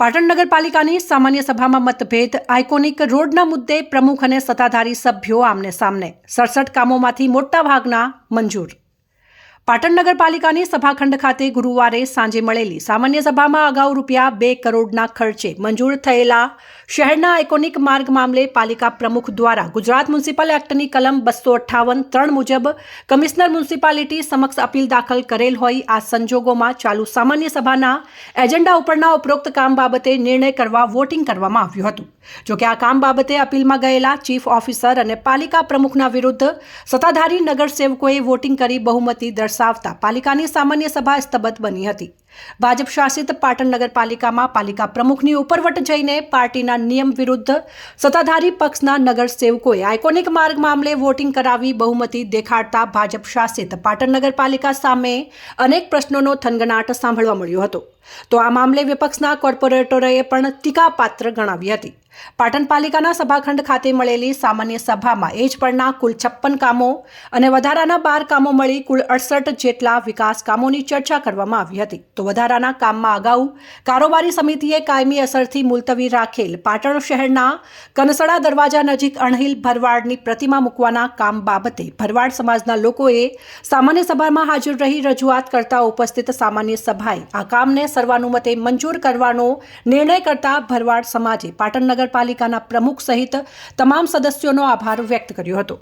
પાટણ નગરપાલિકાની સામાન્ય સભામાં મતભેદ, આઇકોનિક રોડના મુદ્દે પ્રમુખ અને સત્તાધારી સભ્યો આમને સામને. સડસઠ કામોમાંથી મોટાભાગના મંજૂર. પાટણ નગરપાલિકાની સભાખંડ ખાતે ગુરુવારે સાંજે મળેલી સામાન્ય સભામાં અગાઉ રૂપિયા બે કરોડના ખર્ચે મંજૂર થયેલા શહેરના આઇકોનિક માર્ગ મામલે પાલિકા પ્રમુખ દ્વારા ગુજરાત મ્યુનિસિપલ એક્ટની કલમ બસો અઠ્ઠાવન ત્રણ મુજબ કમિશનર મ્યુનિસિપાલિટી સમક્ષ અપીલ દાખલ કરેલ હોય આ સંજોગોમાં ચાલુ સામાન્ય સભાના એજન્ડા ઉપરના ઉપરોક્ત કામ બાબતે નિર્ણય કરવા વોટિંગ કરવામાં આવ્યું હતું. જોકે આ કામ બાબતે અપીલમાં ગયેલા ચીફ ઓફિસર અને પાલિકા પ્રમુખના વિરુદ્ધ સત્તાધારી નગરસેવકોએ વોટિંગ કરી બહુમતી દર્શાવતા પાલિકાની સામાન્ય સભા સ્તબત બની હતી. ભાજપ શાસિત પાટણ નગરપાલિકામાં પાલિકા પ્રમુખની ઉપરવટ જઈને પાર્ટીના નિયમ વિરુદ્ધ સત્તાધારી પક્ષના નગરસેવકોએ આઇકોનિક માર્ગ મામલે વોટિંગ કરાવી બહુમતી દેખાડતા ભાજપ શાસિત પાટણ નગરપાલિકા સામે અનેક પ્રશ્નોનો થનગનાટ સાંભળવા મળ્યો હતો. તો આ મામલે વિપક્ષના કોર્પોરેટરોએ પણ ટીકાપાત્ર ગણાવી હતી. પાટણ પાલિકાના સભાખંડ ખાતે મળેલી સામાન્ય સભામાં એજ પરના કુલ છપ્પન કામો અને વધારાના બાર કામો મળી કુલ અડસઠ જેટલા વિકાસ કામોની ચર્ચા કરવામાં આવી હતી. તો વધારાના કામમાં અગાઉ કારોબારી સમિતિએ કાયમી અસરથી મુલતવી રાખેલ પાટણ શહેરના કનસડા દરવાજા નજીક અણહિલ ભરવાડની પ્રતિમા મૂકવાના કામ બાબતે ભરવાડ સમાજના લોકોએ સામાન્ય સભામાં હાજર રહી રજૂઆત કરતા ઉપસ્થિત સામાન્ય સભાએ આ કામને સર્વાનુમતે મંજૂર કરવાનો નિર્ણય કરતા ભરવાડ સમાજે પાટણ નગરપાલિકાના પ્રમુખ સહિત તમામ સદસ્યોનો આભાર વ્યક્ત કર્યો હતો.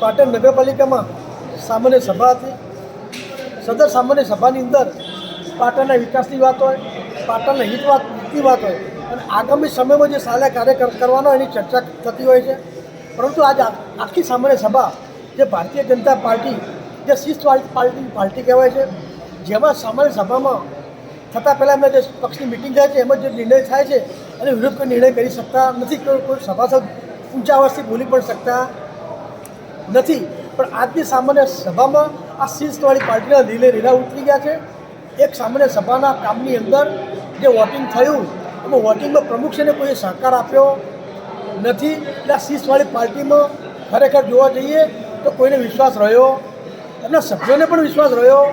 પાટણ નગરપાલિકામાં સામાન્ય સભા સદર સામાન્ય સભાની અંદર પાટણના વિકાસની વાત હોય, પાટણના હિત વાત વાત હોય, અને આગામી સમયમાં જે સારા કાર્ય કરવાનો એની ચર્ચા થતી હોય છે. પરંતુ આજ આખી સામાન્ય સભા જે ભારતીય જનતા પાર્ટી, જે શિસ્તવાળી પાર્ટી પાર્ટી કહેવાય છે, જેમાં સામાન્ય સભામાં થતાં પહેલાં એમને જે પક્ષની મિટિંગ થાય છે, એમાં જે નિર્ણય થાય છે, અને વિરુદ્ધ કોઈ નિર્ણય કરી શકતા નથી કોઈ સભાસદ ઊંચા અવાજથી બોલી પણ શકતા નથી. પણ આજની સામાન્ય સભામાં આ શિસ્તવાળી પાર્ટીના લીલે લીલા ઉતરી ગયા છે. એક સામાન્ય સભાના કામની અંદર જે વોટિંગ થયું, એમાં વોટિંગમાં પ્રમુખશ્રીને કોઈ સહકાર આપ્યો નથી. એટલે આ શિસ્તવાળી પાર્ટીમાં ખરેખર જોવા જઈએ તો કોઈને વિશ્વાસ રહ્યો, એમના સભ્યોને પણ વિશ્વાસ રહ્યો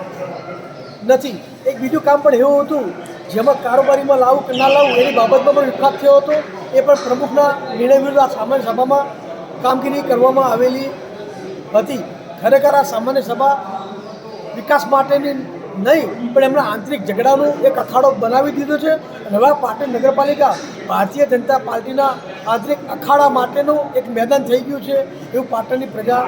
નથી. એક બીજું કામ પણ એવું હતું, જેમાં કારોબારીમાં લાવું કે ના લાવવું એની બાબતમાં પણ વિખવાદ થયો હતો. એ પણ પ્રમુખના નિર્ણય વિરુદ્ધ આ સામાન્ય સભામાં કામગીરી કરવામાં આવેલી હતી. ખરેખર આ સામાન્ય સભા વિકાસ માટેની નહીં, પણ એમના આંતરિક ઝઘડાનો એક અખાડો બનાવી દીધો છે નવા પાટણ નગરપાલિકા ભારતીય જનતા પાર્ટીના આંતરિક અખાડા માટેનું એક મેદાન થઈ ગયું છે એવું પાટણની પ્રજા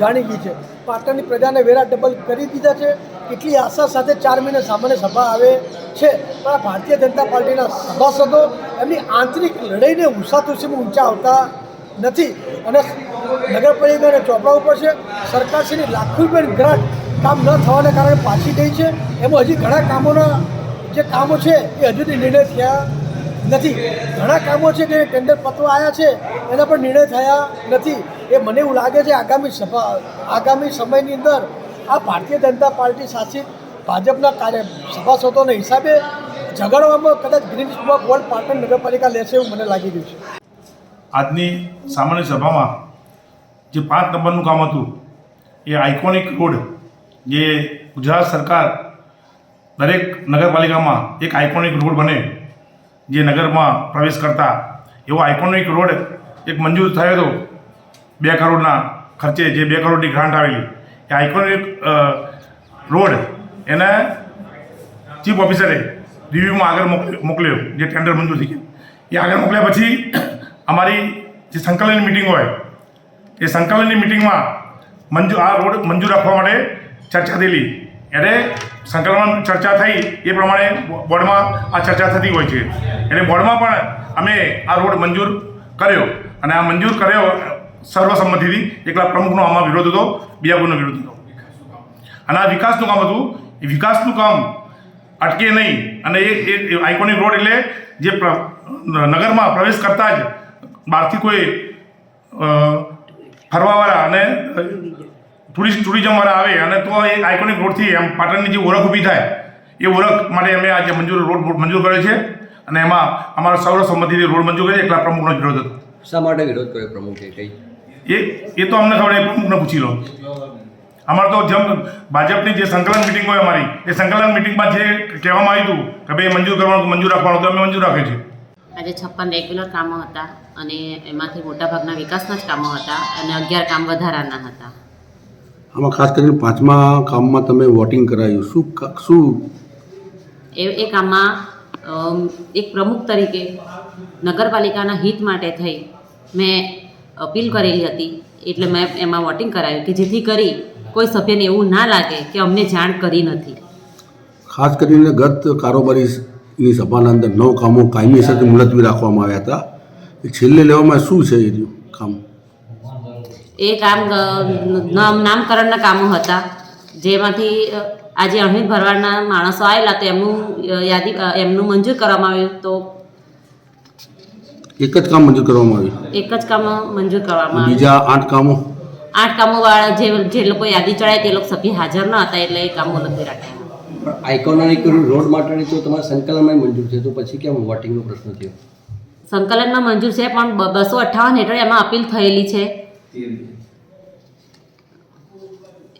જાણી ગઈ છે. પાટણની પ્રજાને વેરા ડબલ કરી દીધા છે. કેટલી આશા સાથે ચાર મહિને સામાન્ય સભા આવે છે. પણ આ ભારતીય જનતા પાર્ટીના સભાસદો એમની આંતરિક લડાઈને ઉષાતુષીમાં ઊંચા આવતા નથી. અને નગરપાલિકાને ચોપડા ઉપર છે. સરકારશ્રીની લાખો રૂપિયાની ગ્રાન્ટ કામ ન થવાને કારણે પાછી ગઈ છે. એમાં હજી ઘણા કામોના જે કામો છે એ હજુ નિર્ણય થયા નથી. ઘણા કામો છે કે ટેન્ડર પત્રો આવ્યા છે, એના પર નિર્ણય થયા નથી. એ મને એવું લાગે છે આગામી સભા, આગામી સમયની અંદર આ ભારતીય જનતા પાર્ટી શાસિત ભાજપના કાર્ય, સભાસદોના હિસાબે ઝઘડવામાં કદાચ ગ્રીન ગોલ્ડ પાટણ નગરપાલિકા લેશે એવું મને લાગી રહ્યું છે. આજની સામાન્ય સભામાં જે પાંચ નંબરનું કામ હતું, એ આઇકોનિક રોડ જે ગુજરાત સરકાર દરેક નગરપાલિકામાં એક આઇકોનિક રોડ બને, જે નગરમાં પ્રવેશ કરતા. એવો આઇકોનિક રોડ એક મંજૂર થયો હતો. બે કરોડના ખર્ચે જે બે કરોડની ગ્રાન્ટ આવેલી. એ આઇકોનિક રોડ એને ચીફ ઓફિસરે રિવ્યુમાં આગળ મોકલ્યો જે ટેન્ડર મંજૂર થઈ ગયું. એ આગળ મોકલ્યા પછી અમારી જે સંકલનની મિટિંગ હોય, એ સંકલનની મિટિંગમાં મંજૂર આ રોડ મંજૂર રાખવા માટે ચર્ચા થયેલી. એટલે સંક્રમણ ચર્ચા થઈ, એ પ્રમાણે બોર્ડમાં આ ચર્ચા થતી હોય છે. એટલે બોર્ડમાં પણ અમે આ રોડ મંજૂર કર્યો અને આ મંજૂર કર્યો સર્વસંમતિથી એકલા પ્રમુખનો આમાં વિરોધ હતો, બીજા કોઈનો વિરોધ હતો અને આ વિકાસનું કામ હતું. એ વિકાસનું કામ અટકે નહીં અને એ આઇકોનિક રોડ એટલે જે નગરમાં પ્રવેશ કરતા જ બહારથી કોઈ ફરવાવાળા અને ટુરિસ્ટ ટુરિઝમવાળા આવે અને તો એ આઇકોનિક રોડથી એમ પાટણની જે ઓળખ ઊભી થાય એ ઓળખ માટે અમે આજે મંજૂર રોડ મંજૂર કર્યો છે. અને એમાં અમારો સર્વસંમતિથી રોડ મંજૂર કર્યો એટલા પ્રમુખનો વિરોધ હતો. શા માટે વિરોધ કર્યો પ્રમુખે કઈ? એ એ તો અમને ખબર પ્રમુખને પૂછી લો. અમારે તો જેમ ભાજપની જે સંકલન મિટિંગ હોય અમારી એ સંકલન મિટિંગમાં જે કહેવામાં આવ્યું હતું કે ભાઈ મંજૂર કરવાનું મંજૂર રાખવાનું તો અમે મંજૂર રાખીએ છીએ. આજે છપ્પન રેગ્યુલર કામો હતા અને એમાંથી મોટાભાગના વિકાસના જ કામો હતા અને અગિયાર કામ વધારાના હતા. આમાં ખાસ કરીને પાંચમા કામમાં તમે વોટિંગ કરાયું. શું શું? એ એ કામમાં એક પ્રમુખ તરીકે નગરપાલિકાના હિત માટે થઈ મેં અપીલ કરેલી હતી. એટલે મેં એમાં વોટિંગ કરાવ્યું કે જેથી કરી કોઈ સભ્યને એવું ના લાગે કે અમને જાણ કરી નથી. ખાસ કરીને ગત કારોબારીની સભાના અંદર નવ કામો કાયમી સાથે મુલતવી રાખવામાં આવ્યા હતા. છેલ્લે લેવામાં શું છે એ કામ? એ કામ નામ નામકરણના કામો હતા. જેમાંથી આજે અણહિત ભરવાડના માણસો આવેલા તો એમનું યાદી એમનું મંજૂર કરવામાં આવ્યું. તો એક જ કામ મંજૂર કરવામાં આવ્યું? એક જ કામ મંજૂર કરવામાં આવ્યું. બીજા આઠ કામો? આઠ કામોવાળા જે જે લોકો યાદી ચડાય તે લોકો સભ્ય હાજર ન હતા એટલે એ કામો લખી રાખ્યા. આઇકોનિક રોડ માટેની તો તમારા સંકલનમાં મંજૂર છે. તો પછી કેમ વોટિંગનો પ્રશ્ન થયો? સંકલનમાં મંજૂર છે પણ બસો અઠ્ઠાવન હેઠળ એમાં અપીલ થયેલી છે.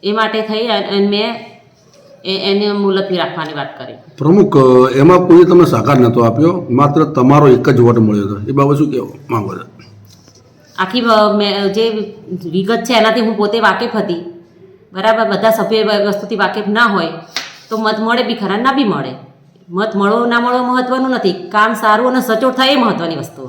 એ માટે થઈ અને મેં એ એને મુલતવી રાખવાની વાત કરી. પ્રમુખ એમાં કોઈ તમને સહકાર નહોતો આપ્યો? માત્ર તમારો એક જ વોટ મળ્યો હતો. એ બાબત શું કહેવા? માંગો છો? આખી મેં જે વિગત છે એનાથી હું પોતે વાકેફ હતી. બરાબર? બધા સભ્ય વસ્તુથી વાકેફ ના હોય તો મત મળે બી ખરા? ના બી મળે. મત મળવો ના મળવો મહત્વનું નથી. કામ સારું અને સચોટ થાય એ મહત્વની વસ્તુ.